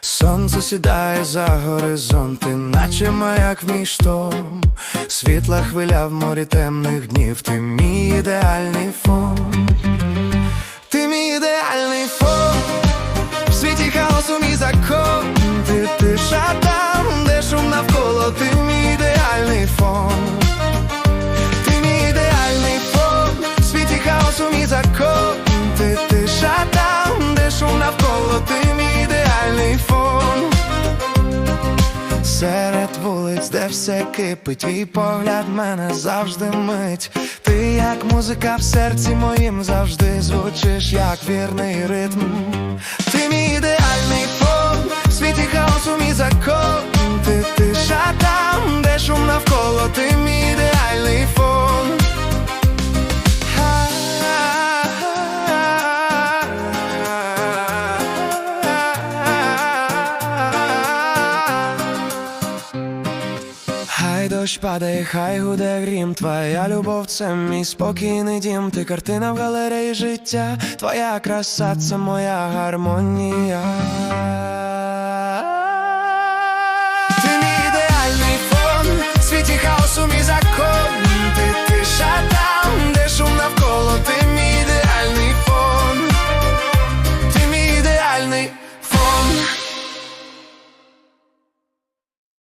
Сонце сідає за горизонти, наче маяк мій шторм. Світла хвиля в морі темних днів, ти мій ідеальний фон, ти мій ідеальний фон, навколо, ти мій ідеальний фон. Серед вулиць, де все кипить, твій погляд мене завжди мить. Ти як музика в серці моїм завжди звучиш, як вірний ритм. Ти мій ідеальний Хай дощ падає, хай гуде грім, твоя любов це мій спокійний дім, ти картина в галереї життя, твоя краса це моя гармонія. Ти мій ідеальний фон, в світі хаосу мій закон,